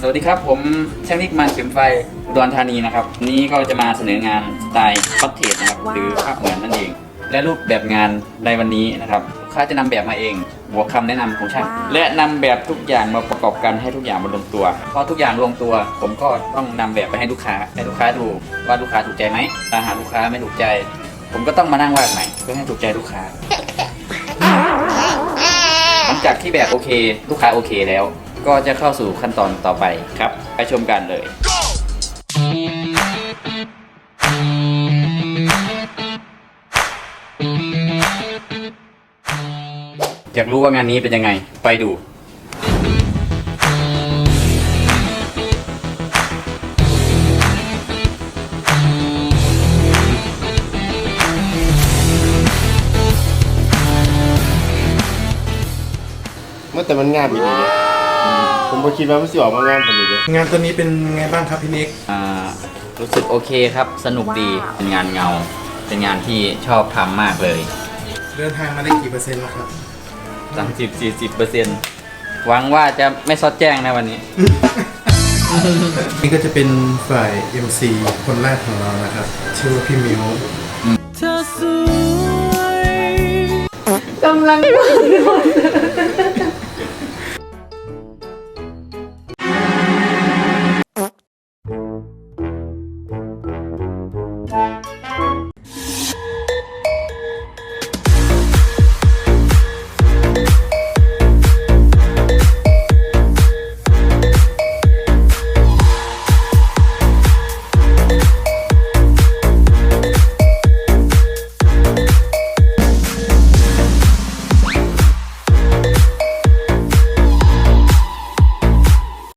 สวัสดีครับ ผมช่างนิกมันเข็มไฟอุดรธานีนะครับวันนี้ก็จะมาเสนองานสไตล์คอสเทจนะครับว้าวหรือภาพเหมือนนั่นเอง และรูปแบบงานในวันนี้นะครับลูกค้าจะนำแบบมาเองบวกคำแนะนำของช่างและนำแบบทุกอย่างมาประกอบกันให้ทุกอย่างมันลงตัวพอทุกอย่างลงตัว ผมก็ต้องนำแบบไปให้ลูกค้าให้ลูกค้าดูว่าลูกค้าถูกใจไหมถ้าหากลูกค้าไม่ถูกใจ ผมก็ต้องมานั่งวาดใหม่เพื่อให้ถูกใจลูกค้าหลังจากที่แบบโอเค ลูกค้าโอเคแล้ว ก็จะเข้าสู่ขั้นตอนต่อไปครับ ไปชมกันเลย อยากรู้ว่างานนี้เป็นยังไง ไปดู เมื่อแต่มันงามอีกเลย ผมก็คิดว่ามันสิออกมางามกว่านี้เลยงานตัวนี้เป็นไงบ้างครับพี่นิกอ่ารู้สึกโอเคครับ สนุกดีว้าว เป็นงานเงา เป็นงานที่ชอบทำมากเลยเดินทางมาได้กี่เปอร์เซ็นต์แล้วครับ 30 40เปอร์เซ็นต์หวังว่าจะไม่ซอดแจ้งนะวันนี้ นี่ก็จะเป็นฝ่าย MC คนแรกของเรานะครับ ชื่อว่าพี่มิวกำลัง